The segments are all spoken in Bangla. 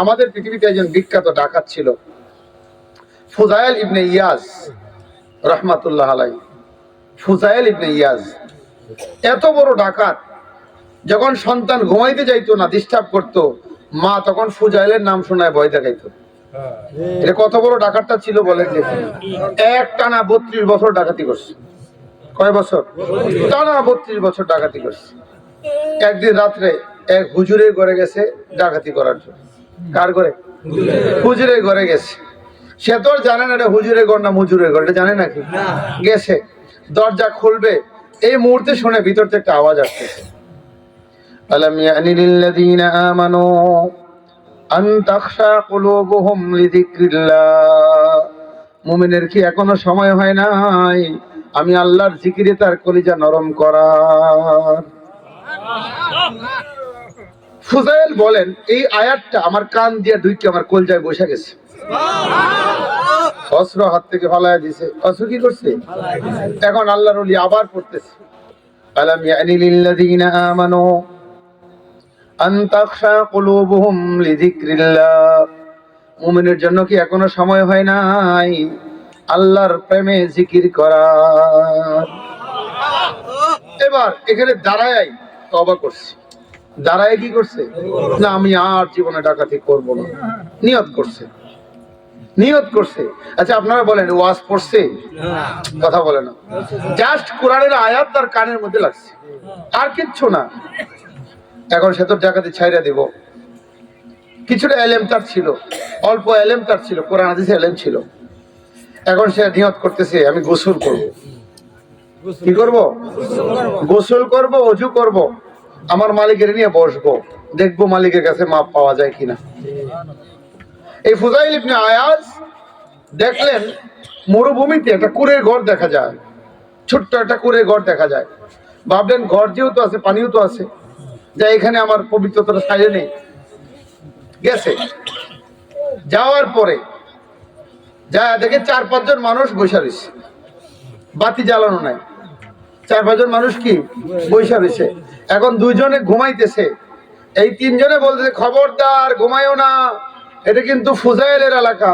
আমাদের পৃথিবীতে একজন বিখ্যাত ডাকাত ছিল। ফুজাইল ইবনে ইয়াজ, রহমাতুল্লাহ আলাই ফুজাইল ইবনে ইয়াজ। এত বড় ডাকাত, যখন সন্তান ঘুমাইতে যাইতো না ডিস্টার্ব করতো, মা তখন ফুজাইলের নাম শোনায় ভয় দেখাইতো। এটা কত বড় ডাকাতটা ছিল বলেন এক টানা বত্রিশ বছর ডাকাতি করছে। কয় বছর? টানা বত্রিশ বছর ডাকাতি করছে। একদিন রাত্রে এক হুজুরের ঘরে গেছে ডাকাতি করার জন্য। কার ঘরে? হুজুরের ঘরে গেছে। সে তো জানে না এটা হুজুরের ঘর না মুজুরের ঘর এটা জানে নাকি? গেছে। দরজা খুলবে। এই মুহূর্তে শুনে ভিতর থেকে একটা আওয়াজ আসতেছে আলাম ইয়ানি লিল্লাযীনা আমানু আন তাখশা কুলুবুহুম লিযিকরিল্লাহ। মুমিনের কি এখনও সময় হয় নাই? আমি আল্লাহর জিকিরে তার কলিজা নরম করার। ফুজাইল বলেন, এই আয়াতটা আমার কান দিয়ে দুইটি আমার কলজায় বসে গেছে। অস্ত্র হাত থেকে ফালায় দিছে। অস্ত্র কি করছে? এখন আল্লাহর ওলি আবার পড়তেছে। আলাম ইয়ানি লিল্লাযীনা আমানু আন তাখশা কুলুবুহুম লিযিকরিল্লাহ। মুমিনের জন্য কি এখনও সময় হয় নাই? আল্লাহর প্রেমে জিকির করার এবার এখানে দাঁড়ায় তবা করছে। দাঁড়ায় কি করছে? না, আমি আর জীবনে ডাকাতি করব না। নিয়ত করছে। নিয়ত করছে। আচ্ছা আপনারা বলেন, ওয়াজ পড়ছে? কথা বলে না। জাস্ট কোরআনের আয়াত তার কানের মধ্যে লাগছে। আর কিচ্ছু না। এখন সে তো ডাকাতি ছাইরা দিব। কিছুটা এলেম তার ছিল। অল্প এলেম তার ছিল। কোরআন, হাদিসে এলেম ছিল। এখন সে নিয়ত করতেছে, আমি গোসল করব। কি করব? গোসল করব, অজু করব। আমার মালিকের নিয়ে বসবো। দেখব মালিকের কাছে মাপ পাওয়া যায় কিনা। এই ফুজাইল ইবনে আয়াজ দেখলেন মরুভূমিতে একটা কুড়ের ঘর দেখা যায়। ছোট্ট একটা কুড়ের ঘর দেখা যায়। ভাবলেন ঘর যেহেতু আছে, পানিও তো আছে, যা এখানে আমার পবিত্রতার সাইডে নেই। গেছে। যাওয়ার পরে যা দেখে চার পাঁচজন মানুষ বসে রয়েছে। বাতি জ্বালানো নাই। চার পাঁচজন মানুষ কি বৈশা রয়েছে। এখন দুইজনে ঘুমাইতেছে। এই তিনজনে বলতেছে, খবরদার, ঘুমায়ও না। এটা কিন্তু ফুজাইলের এলাকা।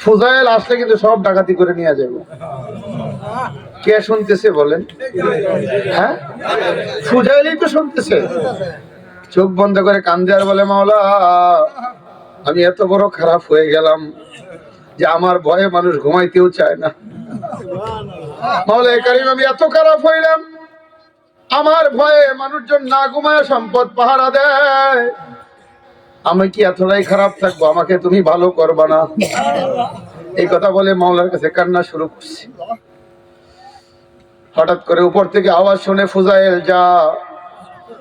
ফুজাইল আসলে কিন্তু সব ডাকাতি করে নিয়ে যাবে। কে শুনতেছে বলেন? হ্যাঁ? ফুজাইলই তো শুনতেছে। চোখ বন্ধ করে কান্দে আর বলে, মাওলা, আমি এত বড় খারাপ হয়ে গেলাম যে আমার ভয়ে মানুষ ঘুমাইতেও চায় না। মাওলা এ কারিম, আমি এত খারাপ হইলাম। আমার ভয়ে মানুষজন না ঘুমায়, সম্পদ পাহারা দেয়। আমি কি এতটাই খারাপ থাকব? আমাকে তুমি ভালো করবা না। এই কথা বলে মাওলার কাছে কান্না শুরু করছি। হঠাৎ করে উপর থেকে আওয়াজ শুনে ফুজাইল, যা,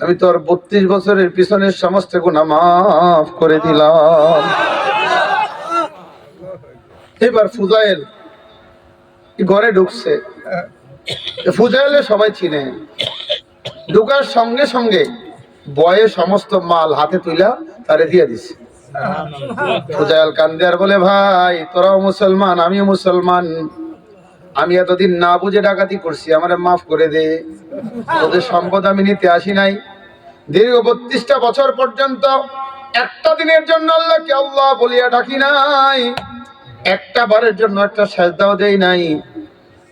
আমি তোর বত্রিশ বছরের পিছনের সমস্ত গুণা মাফ করে দিলাম। এবার ফুজাইল ঘরে ঢুকছে। ফুজাইলে সবাই চিনে। ঢুকার সঙ্গে সঙ্গে বয়ে সমস্ত মাল হাতে তুইলা তারে দিয়ে দিছে। ফুজাইল কান্দে আর বলে, ভাই, তোরাও মুসলমান, আমিও মুসলমান। আমি এতদিন না বুঝে ডাকাতি করছি, আমারে মাফ করে দে। তোদের সম্পদ আমি নিতে আসি নাই। দীর্ঘ বত্রিশটা বছর পর্যন্ত একটা দিনের জন্য আল্লাহকে আল্লাহ বলিয়া ডাকি নাই। একটা বারের জন্য একটা সাজদাও দেই নাই।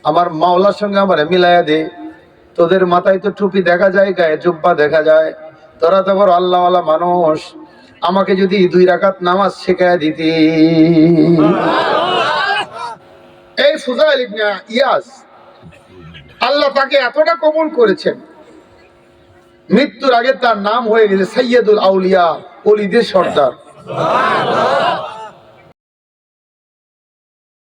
আমার মাওলার সঙ্গে আমার মিলাইয়া দে। তোদের মাথায় তো টুপি দেখা যায় গায়ে জুব্বা দেখা যায়। তোরা তো বড় আল্লাহওয়ালা মানুষ। আমাকে যদি দুই রাকাত নামাজ শেখায় দিতি। এই ফুজাইল ইবনে ইয়াস আল্লাহ তাকে এতটা কবুল করেছেন। মৃত্যুর আগে তার নাম হয়ে গেছে সৈয়দুল আউলিয়া অলিদের সর্দার।